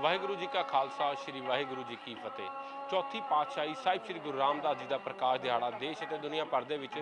ਵਾਹਿਗੁਰੂ ਜੀ ਕਾ ਖਾਲਸਾ, ਸ੍ਰੀ ਵਾਹਿਗੁਰੂ ਜੀ ਕੀ ਫਤਿਹ। ਚੌਥੀ ਪਾਤਸ਼ਾਹੀ ਸਾਹਿਬ ਸ੍ਰੀ ਗੁਰੂ ਰਾਮਦਾਸ ਜੀ ਦਾ ਪ੍ਰਕਾਸ਼ ਦਿਹਾੜਾ ਦੇਸ਼ ਅਤੇ ਦੁਨੀਆ ਭਰ ਦੇ ਵਿੱਚ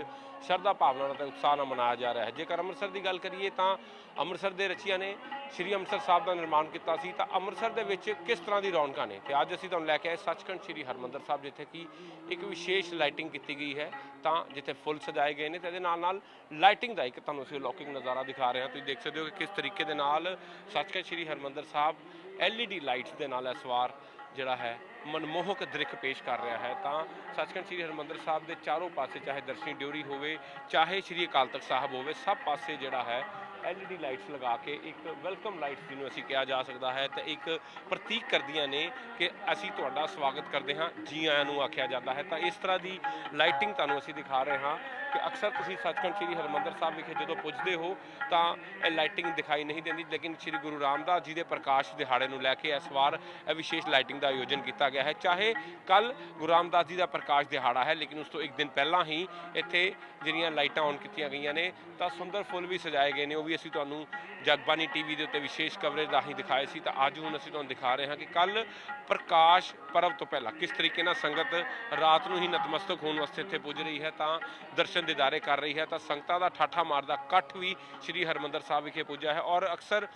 ਸ਼ਰਧਾ ਭਾਵਨਾ ਨਾਲ ਅਤੇ ਉਤਸ਼ਾਹ ਨਾਲ ਮਨਾਇਆ ਜਾ ਰਿਹਾ ਹੈ। ਜੇਕਰ ਅੰਮ੍ਰਿਤਸਰ ਦੀ ਗੱਲ ਕਰੀਏ ਤਾਂ ਅੰਮ੍ਰਿਤਸਰ ਦੇ ਰਚੀਆਂ ਨੇ ਸ੍ਰੀ ਅੰਮ੍ਰਿਤਸਰ ਸਾਹਿਬ ਦਾ ਨਿਰਮਾਣ ਕੀਤਾ ਸੀ। ਤਾਂ ਅੰਮ੍ਰਿਤਸਰ ਦੇ ਵਿੱਚ ਕਿਸ ਤਰ੍ਹਾਂ ਦੀ ਰੌਣਕਾਂ ਨੇ? ਤੇ ਅੱਜ ਅਸੀਂ ਤੁਹਾਨੂੰ ਲੈ ਕੇ ਆਏ ਸੱਚਖੰਡ ਸ੍ਰੀ ਹਰਮੰਦਰ ਸਾਹਿਬ, ਜਿੱਥੇ ਕਿ ਇੱਕ ਵਿਸ਼ੇਸ਼ ਲਾਈਟਿੰਗ ਕੀਤੀ ਗਈ ਹੈ। ਤਾਂ ਜਿੱਥੇ ਫੁੱਲ ਸਜਾਏ ਗਏ ਨੇ ਤੇ ਇਹਦੇ ਨਾਲ ਨਾਲ ਲਾਈਟਿੰਗ ਦਾ ਇੱਕ ਤੁਹਾਨੂੰ ਅਸੀਂ ਲੌਕਿੰਗ ਨਜ਼ਾਰਾ ਦਿਖਾ ਰਹੇ ਹਾਂ। ਤੁਸੀਂ ਦੇਖ ਸਕਦੇ ਹੋ ਕਿ ਕਿਸ ਤਰੀਕੇ ਦੇ ਨਾਲ ਸੱਚਖੰਡ ਸ੍ਰੀ ਹਰਮੰਦਰ ਸਾਹਿਬ LED ਲਾਈਟਸ ਦੇ ਨਾਲ ਇਸ ਵਾਰ ਜਿਹੜਾ ਹੈ ਮਨਮੋਹਕ ਦ੍ਰਿਖ ਪੇਸ਼ ਕਰ ਰਿਹਾ ਹੈ, ਤਾਂ ਸੱਚਖੰਡ ਸ੍ਰੀ ਹਰਮੰਦਰ ਸਾਹਿਬ ਦੇ ਚਾਰੋਂ ਪਾਸੇ ਚਾਹੇ ਦਰਸ਼ਨੀ ਡਿਊਰੀ ਹੋਵੇ, ਚਾਹੇ ਸ੍ਰੀ ਅਕਾਲ ਤਖਤ ਸਾਹਿਬ ਹੋਵੇ, ਸਭ ਪਾਸੇ ਜਿਹੜਾ ਹੈ LED ਲਾਈਟਸ ਲਗਾ ਕੇ ਇੱਕ ਵੈਲਕਮ ਲਾਈਟਸ ਜਿਹਨੂੰ ਅਸੀਂ ਕਿਹਾ ਜਾ ਸਕਦਾ ਹੈ, ਤੇ ਇੱਕ ਪ੍ਰਤੀਕ ਕਰਦੀਆਂ ਨੇ ਕਿ ਅਸੀਂ ਤੁਹਾਡਾ ਸਵਾਗਤ ਕਰਦੇ ਹਾਂ, ਜੀ ਆਇਆਂ ਨੂੰ ਆਖਿਆ ਜਾਂਦਾ ਹੈ। ਤਾਂ ਇਸ ਤਰ੍ਹਾਂ ਦੀ ਲਾਈਟਿੰਗ ਤੁਹਾਨੂੰ ਅਸੀਂ ਦਿਖਾ ਰਹੇ ਹਾਂ ਕਿ ਅਕਸਰ ਤੁਸੀਂ ਸੱਚਖੰਡ ਸ੍ਰੀ ਹਰਮੰਦਰ ਸਾਹਿਬ ਵਿਖੇ ਜਦੋਂ ਪੁੱਜਦੇ ਹੋ, ਤਾਂ ਇਹ ਲਾਈਟਿੰਗ ਦਿਖਾਈ ਨਹੀਂ ਦਿੰਦੀ, ਲੇਕਿਨ ਸ੍ਰੀ ਗੁਰੂ ਰਾਮਦਾਸ ਜੀ ਦੇ ਪ੍ਰਕਾਸ਼ ਦਿਹਾੜੇ ਨੂੰ ਲੈ ਕੇ ਇਸ ਵਾਰ ਇਹ ਵਿਸ਼ੇਸ਼ ਲਾਈਟਿੰਗ ਦਾ ਆਯੋਜਨ ਕੀਤਾ ਗਿਆ। ਹੈ। ਚਾਹੇ ਕੱਲ ਗੁਰੂ ਰਾਮਦਾਸ ਜੀ ਦਾ ਪ੍ਰਕਾਸ਼ ਦਿਹਾੜਾ ਹੈ, ਲੇਕਿਨ ਉਸ ਤੋਂ ਇੱਕ ਦਿਨ ਪਹਿਲਾਂ ਹੀ ਇੱਥੇ ਜਿਹੜੀਆਂ ਲਾਈਟਾਂ ਔਨ ਕੀਤੀਆਂ ਗਈਆਂ ਨੇ, ਤਾਂ ਸੁੰਦਰ ਫੁੱਲ ਵੀ ਸਜਾਏ ਗਏ ਨੇ। ਉਹ ਵੀ ਅਸੀਂ ਤੁਹਾਨੂੰ ਜਗਬਾਨੀ ਟੀਵੀ ਦੇ ਉੱਤੇ ਵਿਸ਼ੇਸ਼ ਕਵਰੇਜ ਰਾਹੀਂ ਦਿਖਾਏ ਸੀ। ਤਾਂ ਅੱਜ ਹੁਣ ਅਸੀਂ ਤੁਹਾਨੂੰ ਦਿਖਾ ਰਹੇ ਹਾਂ ਕਿ ਕੱਲ ਪ੍ਰਕਾਸ਼ ਪਰਵ ਤੋਂ ਪਹਿਲਾਂ ਕਿਸ ਤਰੀਕੇ ਨਾਲ ਸੰਗਤ ਰਾਤ ਨੂੰ ਹੀ ਨਤਮਸਤਕ ਹੋਣ ਵਾਸਤੇ ਇੱਥੇ ਪੁੱਜ ਰਹੀ ਹੈ, ਤਾਂ ਦਰਸ਼ਨ ਦਿਦਾਰੇ ਕਰ ਰਹੀ ਹੈ, ਤਾਂ ਸੰਗਤਾਂ ਦਾ ਠਾਠਾ ਮਾਰਦਾ ਇਕੱਠ ਵੀ ਸ੍ਰੀ ਹਰਮੰਦਰ ਸਾਹਿਬ ਵਿਖੇ ਪੁੱਜਾ ਹੈ। ਔਰ ਅਕਸਰ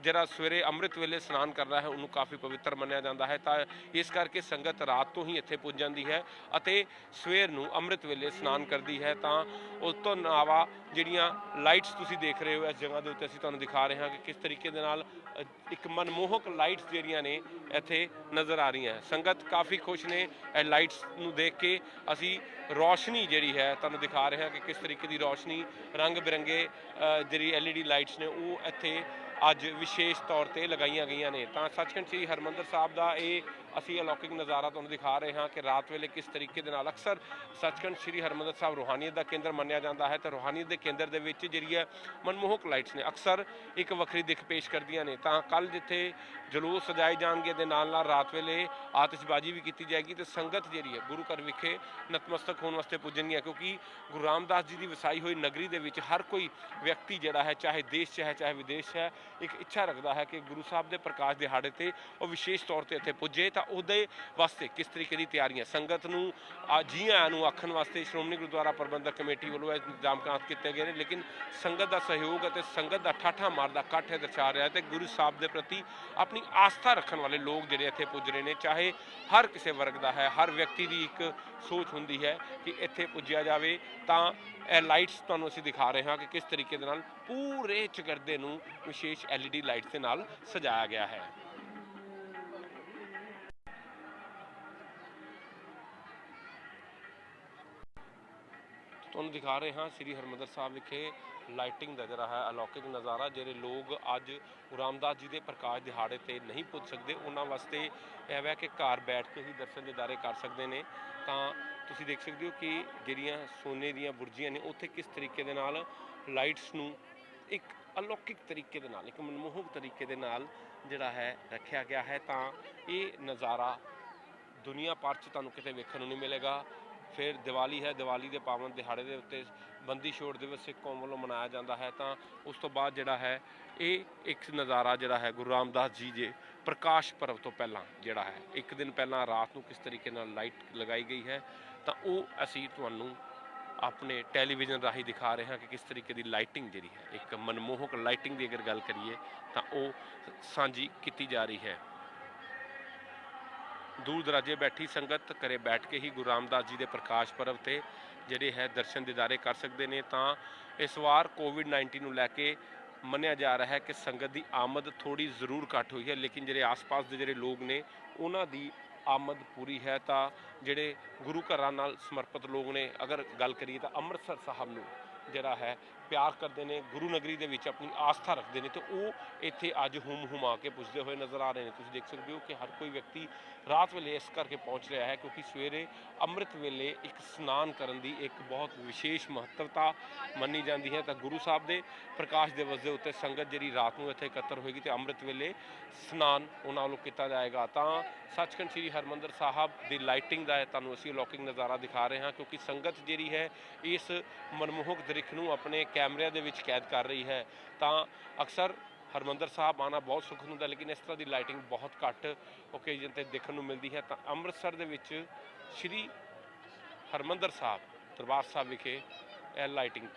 ਜਿਹੜਾ ਸਵੇਰੇ ਅੰਮ੍ਰਿਤ ਵੇਲੇ ਇਸ਼ਨਾਨ ਕਰਦਾ ਹੈ, ਉਹਨੂੰ ਕਾਫੀ ਪਵਿੱਤਰ ਮੰਨਿਆ ਜਾਂਦਾ ਹੈ। ਤਾਂ ਇਸ ਇਸ ਕਰਕੇ ਸੰਗਤ ਰਾਤ ਤੋਂ ਹੀ ਇੱਥੇ ਪੁੱਜ ਜਾਂਦੀ ਹੈ ਅਤੇ ਸਵੇਰ ਨੂੰ ਅੰਮ੍ਰਿਤ ਵੇਲੇ ਇਸ਼ਨਾਨ ਕਰਦੀ ਹੈ। ਤਾਂ ਉਸ ਤੋਂ ਇਲਾਵਾ ਜਿਹੜੀਆਂ ਲਾਈਟਸ ਤੁਸੀਂ ਦੇਖ ਰਹੇ ਹੋ ਇਸ ਜਗ੍ਹਾ ਦੇ ਉੱਤੇ ਅਸੀਂ ਤੁਹਾਨੂੰ ਦਿਖਾ ਰਹੇ ਹਾਂ ਕਿ ਕਿਸ ਤਰੀਕੇ ਦੇ ਨਾਲ ਇੱਕ ਮਨਮੋਹਕ ਲਾਈਟਸ ਜਿਹੜੀਆਂ ਨੇ ਇੱਥੇ ਨਜ਼ਰ ਆ ਰਹੀਆਂ। ਸੰਗਤ ਕਾਫੀ ਖੁਸ਼ ਨੇ ਇਹ ਲਾਈਟਸ ਨੂੰ ਦੇਖ ਕੇ। ਅਸੀਂ ਰੋਸ਼ਨੀ ਜਿਹੜੀ ਹੈ ਤੁਹਾਨੂੰ ਦਿਖਾ ਰਹੇ ਹਾਂ ਕਿ ਕਿਸ ਤਰੀਕੇ ਦੀ ਰੌਸ਼ਨੀ ਰੰਗ ਬਿਰੰਗੇ ਅ, ਜਿਹੜੀ LED ਲਾਈਟਸ ਨੇ ਉਹ ਇੱਥੇ ਅੱਜ ਵਿਸ਼ੇਸ਼ ਤੌਰ ਤੇ ਲਗਾਈਆਂ ਗਈਆਂ ਨੇ। ਤਾਂ ਸੱਚਖੰਡ ਸ੍ਰੀ ਹਰਮੰਦਰ ਸਾਹਿਬ ਦਾ ਇਹ ਅਸੀਂ ਅਲੌਕਿਕ ਨਜ਼ਾਰਾ ਤੁਹਾਨੂੰ ਦਿਖਾ ਰਹੇ ਹਾਂ ਕਿ ਰਾਤ ਵੇਲੇ ਕਿਸ ਤਰੀਕੇ ਦੇ ਨਾਲ ਅਕਸਰ ਸੱਚਖੰਡ ਸ੍ਰੀ ਹਰਮੰਦਰ ਸਾਹਿਬ ਰੂਹਾਨੀਅਤ ਦਾ ਕੇਂਦਰ ਮੰਨਿਆ ਜਾਂਦਾ ਹੈ ਤੇ ਰੂਹਾਨੀਅਤ ਦੇ ਕੇਂਦਰ ਦੇ ਵਿੱਚ ਜਿਹੜੀ ਹੈ ਮਨਮੋਹਕ ਲਾਈਟਸ ਨੇ, ਅਕਸਰ ਇੱਕ ਵੱਖਰੀ ਦਿੱਖ ਪੇਸ਼ ਕਰਦੀਆਂ ਨੇ। ਤਾਂ ਕੱਲ ਜਿੱਥੇ ਜਲੂਸ ਸਜਾਏ ਜਾਣਗੇ ਦੇ ਨਾਲ ਨਾਲ ਰਾਤ ਵੇਲੇ ਆਤਿਸ਼ਬਾਜ਼ੀ ਵੀ ਕੀਤੀ ਜਾਏਗੀ ਤੇ ਸੰਗਤ ਜਿਹੜੀ ਹੈ ਗੁਰੂ ਘਰ ਵਿਖੇ ਨਤਮਸਤਕ ਹੋਣ ਵਾਸਤੇ ਪੁੱਜਣਗੀਆਂ, ਕਿਉਂਕਿ ਗੁਰੂ ਰਾਮਦਾਸ ਜੀ ਦੀ ਵਸਾਈ ਹੋਈ ਨਗਰੀ ਦੇ ਵਿੱਚ ਹਰ ਕੋਈ ਵਿਅਕਤੀ ਜਿਹੜਾ ਹੈ, ਚਾਹੇ ਦੇਸ਼ 'ਚ ਹੈ, ਚਾਹੇ ਵਿਦੇਸ਼ 'ਚ ਹੈ, ਇੱਕ ਇੱਛਾ ਰੱਖਦਾ ਹੈ ਕਿ ਗੁਰੂ ਸਾਹਿਬ ਦੇ ਪ੍ਰਕਾਸ਼ ਦਿਹਾੜੇ ਤੇ ਉਹ ਵਿਸ਼ੇਸ਼ ਤੌਰ ਤੇ ਇੱਥੇ ਪੁੱਜੇ ਤਾਂ ਉਹਦੇ ਵਾਸਤੇ ਕਿਸ ਤਰੀਕੇ ਦੀ ਤਿਆਰੀਆਂ ਸੰਗਤ ਨੂੰ, ਆ ਜੀ ਨੂੰ ਆਖਣ ਵਾਸਤੇ ਸ਼੍ਰੋਮਣੀ ਗੁਰਦੁਆਰਾ ਪ੍ਰਬੰਧਕ ਕਮੇਟੀ ਵੱਲੋਂ ਇਹ ਇੰਤਜ਼ਾਮ ਕੀਤੇ ਗਏ ਨੇ, ਲੇਕਿਨ ਸੰਗਤ ਦਾ ਸਹਿਯੋਗ ਅਤੇ ਸੰਗਤ ਦਾ ਠਾਠਾ ਮਾਰਦਾ ਇਕੱਠ ਦਰਸਾ ਰਿਹਾ ਹੈ ਤੇ ਗੁਰੂ ਸਾਹਿਬ ਦੇ ਪ੍ਰਤੀ ਆਪਣੀ ਆਸਥਾ ਰੱਖਣ ਵਾਲੇ ਲੋਕ ਜਿਹੜੇ ਇੱਥੇ ਪੁੱਜ ਰਹੇ ਨੇ, ਚਾਹੇ ਹਰ ਕਿਸੇ ਵਰਗ ਦਾ ਹੈ, ਹਰ ਵਿਅਕਤੀ ਦੀ ਇੱਕ ਸੋਚ ਹੁੰਦੀ ਹੈ ਕਿ ਇੱਥੇ ਪੁੱਜਿਆ ਜਾਵੇ, ਤਾਂ ਇਹ ਲਾਈਟਸ ਤੁਹਾਨੂੰ ਅਸੀਂ ਦਿਖਾ ਰਹੇ ਹਾਂ ਕਿ ਕਿਸ ਤਰੀਕੇ ਦੇ ਨਾਲ ਪੂਰੇ ਚਗਰਦੇ ਨੂੰ ਵਿਸ਼ੇਸ਼ LED ਲਾਈਟਸ ਦੇ ਨਾਲ ਸਜਾਇਆ ਗਿਆ ਹੈ। ਤੁਹਾਨੂੰ ਦਿਖਾ ਰਹੇ ਹਾਂ ਸ੍ਰੀ ਹਰਮੰਦਰ ਸਾਹਿਬ ਵਿਖੇ ਲਾਈਟਿੰਗ ਦਾ ਜਿਹੜਾ ਹੈ, ਅਲੌਕਿਕ ਨਜ਼ਾਰਾ, ਜਿਹੜੇ ਲੋਕ ਅੱਜ ਰਾਮਦਾਸ ਜੀ ਦੇ ਪ੍ਰਕਾਸ਼ ਦਿਹਾੜੇ ਤੇ ਨਹੀਂ ਪੁੱਜ ਸਕਦੇ। ਉਹਨਾਂ ਵਾਸਤੇ ਇਹ ਹੈ ਕਿ ਘਰ ਬੈਠ ਕੇ ਹੀ ਦਰਸ਼ਨ ਦਿਦਾਰੇ ਕਰ ਸਕਦੇ ਨੇ। ਤਾਂ ਤੁਸੀਂ ਦੇਖ ਸਕਦੇ ਹੋ ਕਿ ਜਿਹੜੀਆਂ ਸੋਨੇ ਦੀਆਂ ਬੁਰਜੀਆਂ ਨੇ, ਉੱਥੇ ਕਿਸ ਤਰੀਕੇ ਦੇ ਨਾਲ ਲਾਈਟਸ ਨੂੰ ਇੱਕ ਅਲੌਕਿਕ ਤਰੀਕੇ ਦੇ ਨਾਲ, ਇੱਕ ਮਨਮੋਹਕ ਤਰੀਕੇ ਦੇ ਨਾਲ ਜਿਹੜਾ ਹੈ ਰੱਖਿਆ ਗਿਆ ਹੈ। ਤਾਂ ਇਹ ਨਜ਼ਾਰਾ ਦੁਨੀਆ ਭਰ 'ਚ ਤੁਹਾਨੂੰ ਕਿਤੇ ਵੇਖਣ ਨੂੰ ਨਹੀਂ ਮਿਲੇਗਾ। ਫਿਰ ਦੀਵਾਲੀ ਹੈ, ਦੀਵਾਲੀ ਦੇ ਪਾਵਨ ਦਿਹਾੜੇ ਦੇ ਉੱਤੇ ਬੰਦੀ ਛੋੜ ਦਿਵਸ ਸਿੱਖ ਕੌਮ ਵੱਲੋਂ ਮਨਾਇਆ ਜਾਂਦਾ ਹੈ, ਤਾਂ ਉਸ ਤੋਂ ਬਾਅਦ ਜਿਹੜਾ ਹੈ, ਇਹ ਇੱਕ ਨਜ਼ਾਰਾ ਜਿਹੜਾ ਹੈ ਗੁਰੂ ਰਾਮਦਾਸ ਜੀ ਦੇ ਪ੍ਰਕਾਸ਼ ਪਰਵ ਤੋਂ ਪਹਿਲਾਂ ਜਿਹੜਾ ਹੈ, ਇੱਕ ਦਿਨ ਪਹਿਲਾਂ ਰਾਤ ਨੂੰ ਕਿਸ ਤਰੀਕੇ ਨਾਲ ਲਾਈਟ ਲਗਾਈ ਗਈ ਹੈ, ਤਾਂ ਉਹ ਅਸੀਂ ਤੁਹਾਨੂੰ ਆਪਣੇ ਟੈਲੀਵਿਜ਼ਨ ਰਾਹੀਂ ਦਿਖਾ ਰਹੇ ਹਾਂ ਕਿ ਕਿਸ ਤਰੀਕੇ ਦੀ ਲਾਈਟਿੰਗ ਜਿਹੜੀ ਹੈ, ਇੱਕ ਮਨਮੋਹਕ ਲਾਈਟਿੰਗ ਦੀ ਅਗਰ ਗੱਲ ਕਰੀਏ, ਤਾਂ ਉਹ ਸਾਂਝੀ ਕੀਤੀ ਜਾ ਰਹੀ ਹੈ। ਦੂਰ ਦਰਾਜੇ ਬੈਠੀ ਸੰਗਤ ਘਰੇ ਬੈਠ ਕੇ ਹੀ ਗੁਰੂ ਰਾਮਦਾਸ ਜੀ ਦੇ ਪ੍ਰਕਾਸ਼ ਪਰਵ ਤੇ ਜਿਹੜੇ ਹੈ ਦਰਸ਼ਨ ਦਿਦਾਰੇ ਕਰ ਸਕਦੇ ਨੇ, ਤਾਂ ਇਸ ਵਾਰ ਕੋਵਿਡ-19 ਨੂੰ ਲੈ ਕੇ ਮੰਨਿਆ ਜਾ ਰਿਹਾ ਹੈ ਕਿ ਸੰਗਤ ਦੀ ਆਮਦ ਥੋੜੀ ਜ਼ਰੂਰ ਘੱਟ ਹੋਈ ਹੈ, ਲੇਕਿਨ ਜਿਹੜੇ ਆਸ-ਪਾਸ ਦੇ ਜਿਹੜੇ ਲੋਕ ਨੇ, ਉਹਨਾਂ ਦੀ ਆਮਦ ਪੂਰੀ ਹੈ, ਤਾਂ ਜਿਹੜੇ ਗੁਰੂ ਘਰਾਂ ਨਾਲ ਸਮਰਪਿਤ ਲੋਕ ਨੇ, ਅਗਰ ਗੱਲ ਕਰੀਏ ਤਾਂ ਅੰਮ੍ਰਿਤਸਰ ਸਾਹਿਬ ਨੂੰ ਜਿਹੜਾ ਹੈ ਪਿਆਰ ਕਰਦੇ ਨੇ, ਗੁਰੂ ਨਗਰੀ ਦੇ ਵਿੱਚ ਆਪਣੀ ਆਸਥਾ ਰੱਖਦੇ ਨੇ ਤੇ ਉਹ ਇੱਥੇ ਅੱਜ ਹੁਮ ਹੁਮਾ ਕੇ ਪੁੱਜਦੇ ਹੋਏ ਨਜ਼ਰ ਆ ਰਹੇ ਨੇ। ਤੁਸੀਂ ਦੇਖ ਸਕਦੇ ਹੋ ਕਿ ਹਰ ਕੋਈ ਵਿਅਕਤੀ ਰਾਤ ਵੇਲੇ ਇਸ ਕਰਕੇ ਪਹੁੰਚ ਰਿਹਾ ਹੈ ਕਿਉਂਕਿ ਸਵੇਰੇ ਅੰਮ੍ਰਿਤ ਵੇਲੇ ਇੱਕ ਸਨਾਨ ਕਰਨ ਦੀ ਇੱਕ ਬਹੁਤ ਵਿਸ਼ੇਸ਼ ਮਹੱਤਵਤਾ ਮੰਨੀ ਜਾਂਦੀ ਹੈ। ਤਾਂ ਗੁਰੂ ਸਾਹਿਬ ਦੇ ਪ੍ਰਕਾਸ਼ ਦਿਵਸ ਦੇ ਉੱਤੇ ਸੰਗਤ ਜਿਹੜੀ ਰਾਤ ਨੂੰ ਇੱਥੇ ਇਕੱਤਰ ਹੋਏਗੀ ਤੇ ਅੰਮ੍ਰਿਤ ਵੇਲੇ ਸਨਾਨ ਉਹਨਾਂ ਵੱਲੋਂ ਕੀਤਾ ਜਾਏਗਾ। ਤਾਂ ਸੱਚਖੰਡ ਸ੍ਰੀ ਹਰਮੰਦਰ ਸਾਹਿਬ ਦੀ ਲਾਈਟਿੰਗ ਦਾ ਤੁਹਾਨੂੰ ਅਸੀਂ ਲੌਕਿੰਗ ਨਜ਼ਾਰਾ ਦਿਖਾ ਰਹੇ ਹਾਂ ਕਿਉਂਕਿ ਸੰਗਤ ਜਿਹੜੀ ਹੈ ਇਸ ਮਨਮੋਹਕ ਦ੍ਰਿਸ਼ ਨੂੰ ਆਪਣੇ ਕੈਮਰਿਆਂ ਦੇ ਵਿੱਚ ਕੈਦ ਕਰ ਰਹੀ ਹੈ, ਤਾਂ ਅਕਸਰ ਹਰਮੰਦਰ ਸਾਹਿਬ ਆਉਣਾ ਬਹੁਤ ਸੁੱਖ ਹੁੰਦਾ ਲੇਕਿਨ ਇਸ ਤਰ੍ਹਾਂ ਦੀ ਲਾਈਟਿੰਗ ਬਹੁਤ ਘੱਟ ਓਕੇਜਨ ਤੇ ਦੇਖਣ ਨੂੰ ਮਿਲਦੀ ਹੈ। ਤਾਂ ਅੰਮ੍ਰਿਤਸਰ ਦੇ ਵਿੱਚ ਸ਼੍ਰੀ ਹਰਮੰਦਰ ਸਾਹਿਬ, ਦਰਬਾਰ ਸਾਹਿਬ ਵਿਖੇ ਇਹ ਲਾਈਟਿੰਗ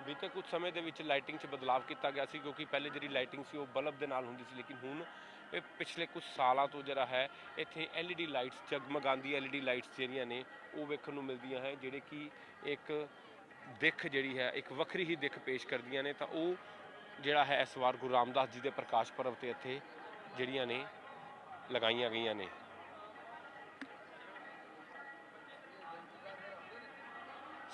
ਬੀਤੇ ਕੁਝ ਸਮੇਂ ਦੇ ਵਿੱਚ ਲਾਈਟਿੰਗ 'ਚ ਬਦਲਾਅ ਕੀਤਾ ਗਿਆ ਸੀ, ਕਿਉਂਕਿ ਪਹਿਲੇ ਜਿਹੜੀ ਲਾਈਟਿੰਗ ਸੀ ਉਹ ਬਲਬ ਦੇ ਨਾਲ ਹੁੰਦੀ ਸੀ, ਲੇਕਿਨ ਹੁਣ ਇਹ ਪਿਛਲੇ ਕੁਝ ਸਾਲਾਂ ਤੋਂ ਜਿਹੜਾ ਹੈ, ਇੱਥੇ LED ਲਾਈਟਸ ਜਗਮਗਾਉਂਦੀ LED ਲਾਈਟਸ ਜਿਹੜੀਆਂ ਨੇ, ਉਹ ਵੇਖਣ ਨੂੰ ਮਿਲਦੀਆਂ ਹੈ, ਜਿਹੜੇ ਕਿ ਇੱਕ ਦਿੱਖ ਜਿਹੜੀ ਹੈ, ਇੱਕ ਵੱਖਰੀ ਹੀ ਦਿੱਖ ਪੇਸ਼ ਕਰਦੀਆਂ ਨੇ, ਤਾਂ ਉਹ ਜਿਹੜਾ ਹੈ ਇਸ ਵਾਰ ਗੁਰੂ ਰਾਮਦਾਸ ਜੀ ਦੇ ਪ੍ਰਕਾਸ਼ ਪਰਵ ਤੇ ਇੱਥੇ ਜਿਹੜੀਆਂ ਨੇ, ਲਗਾਈਆਂ ਗਈਆਂ ਨੇ।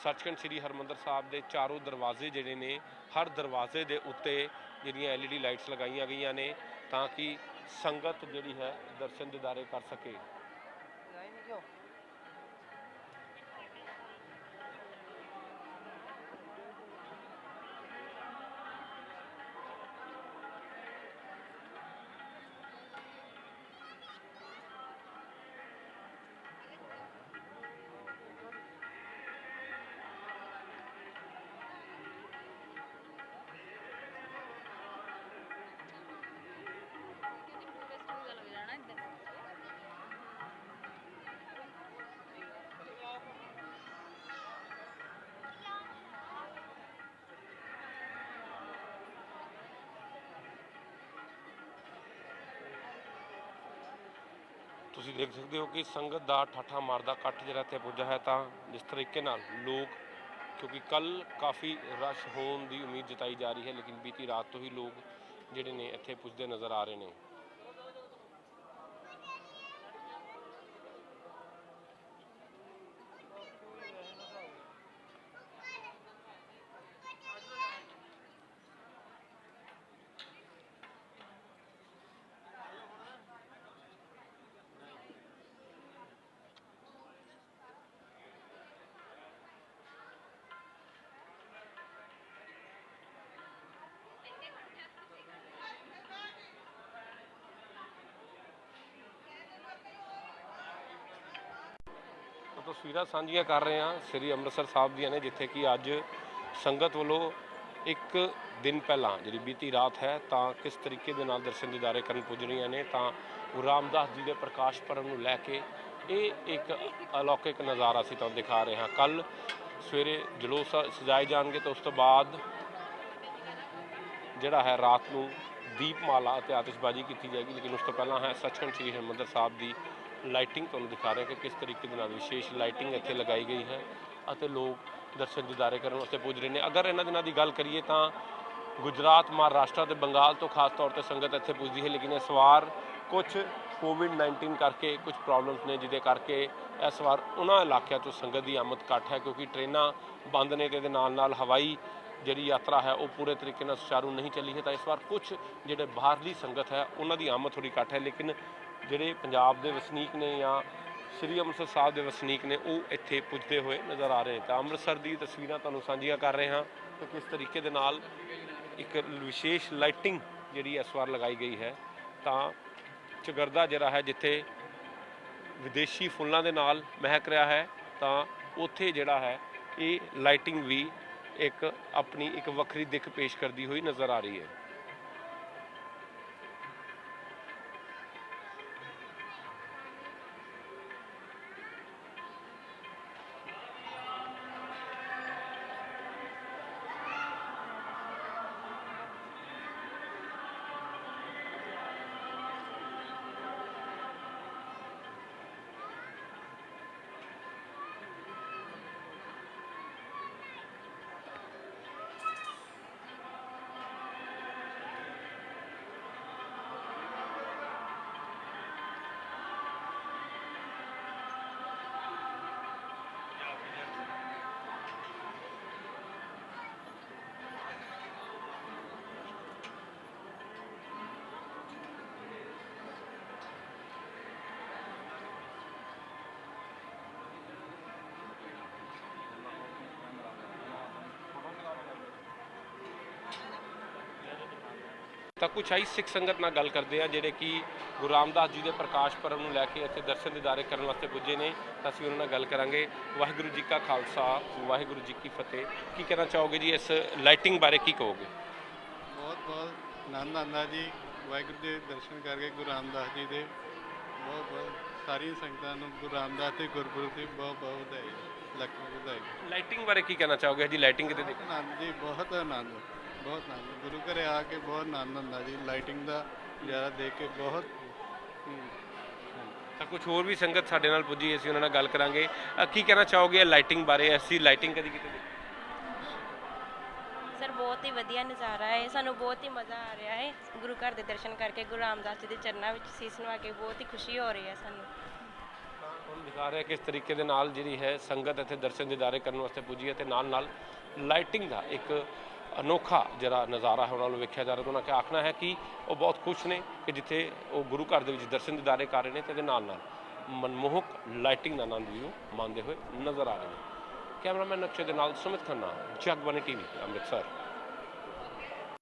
ਸੱਚਖੰਡ ਸ੍ਰੀ ਹਰਮੰਦਰ ਸਾਹਿਬ ਦੇ ਚਾਰੋਂ ਦਰਵਾਜ਼ੇ ਜਿਹੜੇ ਨੇ, ਹਰ ਦਰਵਾਜ਼ੇ ਦੇ ਉੱਤੇ ਜਿਹੜੀਆਂ LED ਲਾਈਟਸ ਲਗਾਈਆਂ ਗਈਆਂ ਨੇ ਤਾਂ ਕਿ ਸੰਗਤ ਜਿਹੜੀ ਹੈ ਦਰਸ਼ਨ ਦਿਦਾਰੇ ਕਰ ਸਕੇ। ਤੁਸੀਂ ਦੇਖ ਸਕਦੇ ਹੋ ਕਿ ਸੰਗਤ ਦਾ ਠਾਠਾ ਮਾਰਦਾ ਇਕੱਠ ਜਿਹੜਾ ਇੱਥੇ ਪੁੱਜਾ ਹੈ ਤਾਂ ਜਿਸ ਤਰੀਕੇ ਨਾਲ ਲੋਕ, ਕਿਉਂਕਿ ਕੱਲ ਕਾਫੀ ਰਸ਼ ਹੋਣ ਦੀ ਉਮੀਦ ਜਤਾਈ ਜਾ ਰਹੀ ਹੈ, ਲੇਕਿਨ ਬੀਤੀ ਰਾਤ ਤੋਂ ਹੀ ਲੋਕ ਜਿਹੜੇ ਨੇ ਇੱਥੇ ਪੁੱਜਦੇ ਨਜ਼ਰ ਆ ਰਹੇ ਨੇ। ਤਸਵੀਰਾਂ ਸਾਂਝੀਆਂ ਕਰ ਰਹੇ ਹਾਂ ਸ੍ਰੀ ਅੰਮ੍ਰਿਤਸਰ ਸਾਹਿਬ ਦੀਆਂ ਨੇ, ਜਿੱਥੇ ਕਿ ਅੱਜ ਸੰਗਤ ਵੱਲੋਂ ਇੱਕ ਦਿਨ ਪਹਿਲਾਂ ਜਿਹੜੀ ਬੀਤੀ ਰਾਤ ਹੈ, ਤਾਂ ਕਿਸ ਤਰੀਕੇ ਦੇ ਨਾਲ ਦਰਸ਼ਨ ਦਿਦਾਰੇ ਕਰਨ ਪੁੱਜ ਰਹੀਆਂ ਨੇ, ਤਾਂ ਗੁਰੂ ਰਾਮਦਾਸ ਜੀ ਦੇ ਪ੍ਰਕਾਸ਼ ਪਰਵ ਨੂੰ ਲੈ ਕੇ ਇਹ ਇੱਕ ਅਲੌਕਿਕ ਨਜ਼ਾਰਾ ਅਸੀਂ ਤੁਹਾਨੂੰ ਦਿਖਾ ਰਹੇ ਹਾਂ। ਕੱਲ ਸਵੇਰੇ ਜਲੂਸ ਸਜਾਏ ਜਾਣਗੇ ਤਾਂ ਉਸ ਤੋਂ ਬਾਅਦ ਜਿਹੜਾ ਹੈ ਰਾਤ ਨੂੰ ਦੀਪਮਾਲਾ ਅਤੇ ਆਤਿਸ਼ਬਾਜ਼ੀ ਕੀਤੀ ਜਾਏਗੀ, ਲੇਕਿਨ ਉਸ ਤੋਂ ਪਹਿਲਾਂ ਹੈ ਸੱਚਖੰਡ ਸ੍ਰੀ ਹਰਿਮੰਦਰ ਸਾਹਿਬ ਦੀ ਲਾਈਟਿੰਗ ਤੁਹਾਨੂੰ ਦਿਖਾ ਰਿਹਾ ਕਿ ਕਿਸ ਤਰੀਕੇ ਦੇ ਨਾਲ ਵਿਸ਼ੇਸ਼ ਲਾਈਟਿੰਗ ਇੱਥੇ ਲਗਾਈ ਗਈ ਹੈ ਅਤੇ ਲੋਕ ਦਰਸ਼ਨ ਦਿਦਾਰੇ ਕਰਨ ਵਾਸਤੇ ਪੁੱਜ ਰਹੇ ਨੇ। ਅਗਰ ਇਹਨਾਂ ਦਿਨਾਂ ਦੀ ਗੱਲ ਕਰੀਏ ਤਾਂ ਗੁਜਰਾਤ, ਮਹਾਰਾਸ਼ਟਰ ਤੇ ਬੰਗਾਲ ਤੋਂ ਖਾਸ ਤੌਰ ਤੇ ਸੰਗਤ ਇੱਥੇ ਪੁੱਜਦੀ ਹੈ, ਲੇਕਿਨ ਇਸ ਵਾਰ ਕੁਝ ਕੋਵਿਡ 19 ਕਰਕੇ ਕੁਝ ਪ੍ਰੋਬਲਮਸ ਨੇ ਜਿਹਦੇ ਕਰਕੇ ਇਸ ਵਾਰ ਉਹਨਾਂ ਇਲਾਕਿਆਂ ਤੋਂ ਸੰਗਤ ਦੀ ਆਮਦ ਘੱਟ ਹੈ, ਕਿਉਂਕਿ ਟ੍ਰੇਨਾਂ ਬੰਦ ਨੇ ਤੇ ਇਹਦੇ ਨਾਲ ਨਾਲ ਹਵਾਈ ਜਿਹੜੀ ਯਾਤਰਾ ਹੈ, ਉਹ ਪੂਰੇ ਤਰੀਕੇ ਨਾਲ ਸੁਚਾਰੂ ਨਹੀਂ ਚੱਲੀ ਹੈ। ਤਾਂ ਇਸ ਵਾਰ ਕੁਝ ਜਿਹੜੇ ਬਾਹਰਲੀ ਸੰਗਤ ਹੈ, ਉਹਨਾਂ ਦੀ ਆਮਦ ਥੋੜੀ ਘੱਟ ਹੈ, ਲੇਕਿਨ ਜਿਹੜੇ ਪੰਜਾਬ ਦੇ ਵਸਨੀਕ ਨੇ ਜਾਂ ਸ੍ਰੀ ਅੰਮ੍ਰਿਤਸਰ ਸਾਹਿਬ ਦੇ ਵਸਨੀਕ ਨੇ, ਉਹ ਇੱਥੇ ਪੁੱਜਦੇ ਹੋਏ ਨਜ਼ਰ ਆ ਰਹੇ ਤਾਂ ਅੰਮ੍ਰਿਤਸਰ ਦੀ ਤਸਵੀਰਾਂ ਤੁਹਾਨੂੰ ਸਾਂਝੀਆਂ ਕਰ ਰਹੇ ਹਾਂ ਕਿ ਕਿਸ ਤਰੀਕੇ ਦੇ ਨਾਲ ਇੱਕ ਵਿਸ਼ੇਸ਼ ਲਾਈਟਿੰਗ ਜਿਹੜੀ ਇਸ ਵਾਰ ਲਗਾਈ ਗਈ ਹੈ। ਤਾਂ ਚਗਰਦਾ ਜਿਹੜਾ ਹੈ, ਜਿੱਥੇ ਵਿਦੇਸ਼ੀ ਫੁੱਲਾਂ ਦੇ ਨਾਲ ਮਹਿਕ ਰਿਹਾ ਹੈ, ਤਾਂ ਉੱਥੇ ਜਿਹੜਾ ਹੈ, ਇਹ ਲਾਈਟਿੰਗ ਵੀ ਇੱਕ ਆਪਣੀ ਇੱਕ ਵੱਖਰੀ ਦਿੱਖ ਪੇਸ਼ ਕਰਦੀ ਹੋਈ ਨਜ਼ਰ ਆ ਰਹੀ ਹੈ। ਤਾਂ ਕੁਛ ਆਈ ਸਿੱਖ ਸੰਗਤ ਨਾਲ ਗੱਲ ਕਰਦੇ ਆ ਜਿਹੜੇ ਕਿ ਗੁਰੂ ਰਾਮਦਾਸ ਜੀ ਦੇ ਪ੍ਰਕਾਸ਼ ਪਰਵ ਨੂੰ ਲੈ ਕੇ ਇੱਥੇ ਦਰਸ਼ਨ ਦਿਦਾਰੇ ਕਰਨ ਵਾਸਤੇ ਪੁੱਜੇ ਨੇ ਤਾਂ ਅਸੀਂ ਉਹਨਾਂ ਨਾਲ ਗੱਲ ਕਰਾਂਗੇ। ਵਾਹਿਗੁਰੂ ਜੀ ਕਾ ਖਾਲਸਾ ਵਾਹਿਗੁਰੂ ਜੀ ਕੀ ਫਤਿਹ। ਕੀ ਕਹਿਣਾ ਚਾਹੋਗੇ ਜੀ ਇਸ ਲਾਈਟਿੰਗ ਬਾਰੇ ਕੀ ਕਹੋਗੇ? ਬਹੁਤ ਬਹੁਤ ਆਨੰਦ ਆਉਂਦਾ ਜੀ ਵਾਹਿਗੁਰੂ ਦੇ ਦਰਸ਼ਨ ਕਰਕੇ ਗੁਰੂ ਰਾਮਦਾਸ ਜੀ ਦੇ। ਬਹੁਤ ਬਹੁਤ ਸਾਰੀਆਂ ਸੰਗਤਾਂ ਨੂੰ ਗੁਰੂ ਰਾਮਦਾਸ ਦੇ ਗੁਰਪੁਰਬ ਦੀ ਬਹੁਤ ਬਹੁਤ ਵਧਾਈ ਲੱਖ ਲੱਖ ਵਧਾਈ। ਲਾਈਟਿੰਗ ਬਾਰੇ ਕੀ ਕਹਿਣਾ ਚਾਹੋਗੇ? ਜੀ ਲਾਈਟਿੰਗ ਕਿਤੇ ਦੇਖ। ਆਨੰਦ ਜੀ ਬਹੁਤ ਆਨੰਦ। ਬਹੁਤ ਆਨੰਦ ਗੁਰੂ ਘਰੇ ਆ ਕੇ ਬਹੁਤ ਆਨੰਦ ਆਉਂਦਾ ਜੀ ਲਾਈਟਿੰਗ ਦਾ ਨਜ਼ਾਰਾ ਦੇਖ ਕੇ ਬਹੁਤ। ਹਮ, ਤਾਂ ਕੁਝ ਹੋਰ ਵੀ ਸੰਗਤ ਸਾਡੇ ਨਾਲ ਪੁੱਜੀ ਅਸੀਂ ਉਹਨਾਂ ਨਾਲ ਗੱਲ ਕਰਾਂਗੇ। ਅ, ਕੀ ਕਹਿਣਾ ਚਾਹੋਗੇ ਲਾਈਟਿੰਗ ਬਾਰੇ? ਅਸੀਂ ਲਾਈਟਿੰਗ ਕਦੀ ਕਿਤੇ ਦੇਖੀ? ਸਰ ਬਹੁਤ ਹੀ ਵਧੀਆ ਨਜ਼ਾਰਾ ਹੈ। ਸਾਨੂੰ ਬਹੁਤ ਹੀ ਮਜ਼ਾ ਆ ਰਿਹਾ ਹੈ। ਗੁਰੂ ਘਰ ਦੇ ਦਰਸ਼ਨ ਕਰਕੇ ਗੁਰੂ ਰਾਮਦਾਸ ਜੀ ਦੇ ਚਰਨਾਂ ਵਿੱਚ ਸੀਸ ਨਵਾ ਕੇ ਬਹੁਤ ਹੀ ਖੁਸ਼ੀ ਹੋ ਰਹੀ ਹੈ ਸਾਨੂੰ। ਹੁਣ ਦਿਖਾ ਰਿਹਾ ਕਿਸ ਤਰੀਕੇ ਦੇ ਨਾਲ ਜਿਹੜੀ ਹੈ ਸੰਗਤ ਇੱਥੇ ਦਰਸ਼ਨ ਦਿਦਾਰੇ ਕਰਨ ਵਾਸਤੇ ਪੁੱਜੀ ਹੈ ਤੇ ਨਾਲ ਨਾਲ ਲਾਈਟਿੰਗ ਦਾ ਇੱਕ ਅਨੋਖਾ ਜਿਹੜਾ ਨਜ਼ਾਰਾ ਹੈ ਉਹਨਾਂ ਨੂੰ ਵੇਖਿਆ ਜਾ ਰਿਹਾ ਤੇ ਉਹਨਾਂ ਦਾ ਆਖਣਾ ਹੈ ਕਿ ਉਹ ਬਹੁਤ ਖੁਸ਼ ਨੇ ਕਿ ਜਿੱਥੇ ਉਹ ਗੁਰੂ ਘਰ ਦੇ ਵਿੱਚ ਦਰਸ਼ਨ ਦਿਦਾਰੇ ਕਰ ਰਹੇ ਨੇ ਤੇ ਇਹਦੇ ਨਾਲ ਨਾਲ ਮਨਮੋਹਕ ਲਾਈਟਿੰਗ ਦਾ ਆਨੰਦ ਵੀ ਉਹ ਮਾਣਦੇ ਹੋਏ ਨਜ਼ਰ ਆ ਰਹੇ ਨੇ। ਕੈਮਰਾਮੈਨ ਨਕਸ਼ੇ ਦੇ ਨਾਲ ਸੁਮਿਤ ਖੰਨਾ ਜਗਬਾਨੀ ਟੀਵੀ, ਅੰਮ੍ਰਿਤਸਰ।